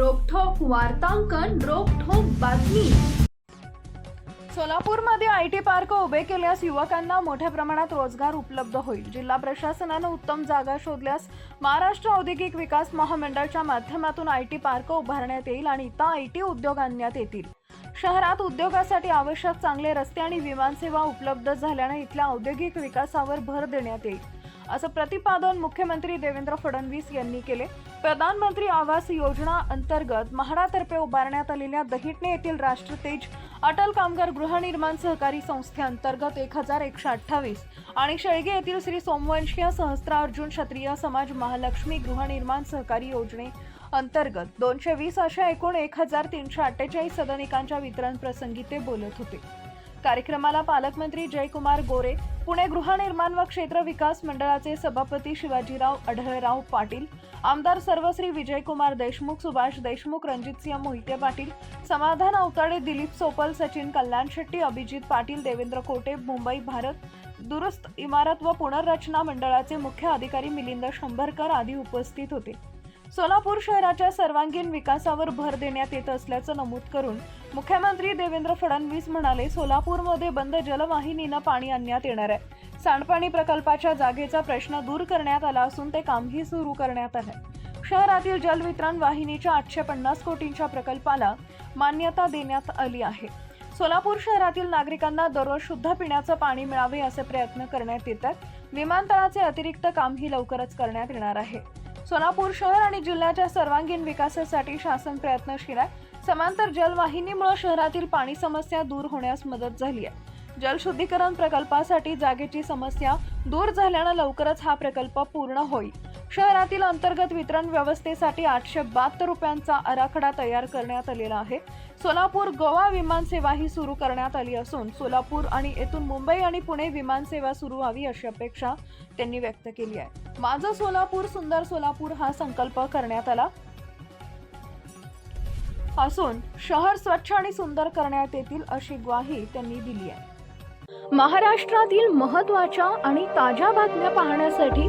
वार्तांकन रोखोक बातमी. सोलापूरमध्ये आय टी पार्क उभे केल्यास युवकांना मोठ्या प्रमाणात रोजगार उपलब्ध होईल. जिल्हा प्रशासनानं उत्तम जागा शोधल्यास महाराष्ट्र औद्योगिक विकास महामंडळाच्या माध्यमातून आय टी पार्क उभारण्यात येईल आणि इथं आय टी उद्योग आणण्यात येतील. शहरात उद्योगासाठी आवश्यक चांगले रस्ते आणि विमानसेवा उपलब्ध झाल्याने इथल्या औद्योगिक विकासावर भर देण्यात येईल. असं प्रतिपादन मुख्यमंत्री देवेंद्र फडणवीस यांनी केले. प्रधानमंत्री आवास योजना अंतर्गत म्हाडातर्फे उभारण्यात आलेल्या दहिटणे येथील राष्ट्रतेज अटल कामगार गृहनिर्माण सहकारी संस्थेअंतर्गत एक हजार एकशे अठ्ठावीस आणि शेळगे येथील श्री सोमवंशीय सहस्त्रार्जुन क्षत्रिय समाज महालक्ष्मी गृहनिर्माण सहकारी योजने अंतर्गत दोनशे वीस अशा एकूण एक हजार तीनशे अठ्ठेचाळीस सदनिकांच्या वितरण प्रसंगी ते बोलत होते. कार्यक्रमाला पालकमंत्री जयकुमार गोरे पुणे गृहनिर्माण व क्षेत्र विकास मंडळाचे सभापती शिवाजीराव अढळराव पाटील आमदार सर्वश्री विजयकुमार देशमुख सुभाष देशमुख रणजितसिंह मोहिते पाटील समाधान अवताडे दिलीप सोपल सचिन कल्याण शेट्टी अभिजित पाटील देवेंद्र कोटे मुंबई भारत दुरुस्त इमारत व पुनर्रचना मंडळाचे मुख्य अधिकारी मिलिंद शंभरकर आदी उपस्थित होते. सोलापूर शहराच्या सर्वांगीण विकासावर भर देण्यात येत असल्याचं नमूद करून मुख्यमंत्री देवेंद्र फडणवीस म्हणाले सोलापूरमध्ये बंद जलवाहिनीनं पाणी आणण्यात येणार आहे. सांडपाणी प्रकल्पाच्या जागेचा प्रश्न दूर करण्यात आला असून ते कामही सुरू करण्यात आहे शहरातील जलवितरण वाहिनीच्या आठशे पन्नास कोटींच्या प्रकल्पाला मान्यता देण्यात आली आहे. सोलापूर शहरातील नागरिकांना दररोज शुद्ध पिण्याचं पाणी मिळावे असे प्रयत्न करण्यात येतात विमानतळाचे अतिरिक्त कामही लवकरच करण्यात येणार आहे. सोलापूर शहर आणि जिल्ह्याच्या सर्वांगीण विकासासाठी शासन प्रयत्नशील आहे. समांतर जलवाहिनीमुळे शहरातील पाणी समस्या दूर होण्यास मदत झाली आहे. जलशुद्धीकरण प्रकल्पासाठी जागेची समस्या दूर झाल्यानं लवकरच हा प्रकल्प पूर्ण होईल. शहरातील अंतर्गत वितरण व्यवस्थेसाठी आठशे बहात्तर रुपयांचा आराखडा तयार करण्यात आलेला आहे. सोलापूर गोवा विमानसेवाही सुरू करण्यात आली असून सोलापूर आणि येथून मुंबई आणि पुणे विमानसेवा सुरू व्हावी अशी अपेक्षा त्यांनी व्यक्त केली आहे. माझं सोलापूर सुंदर सोलापूर हा संकल्प करण्यात आला. असून शहर स्वच्छ आणि सुंदर करण्यात येतील अशी ग्वाही त्यांनी दिली आहे. महाराष्ट्रातील महत्त्वाच्या आणि ताज्या बातम्या पाहण्यासाठी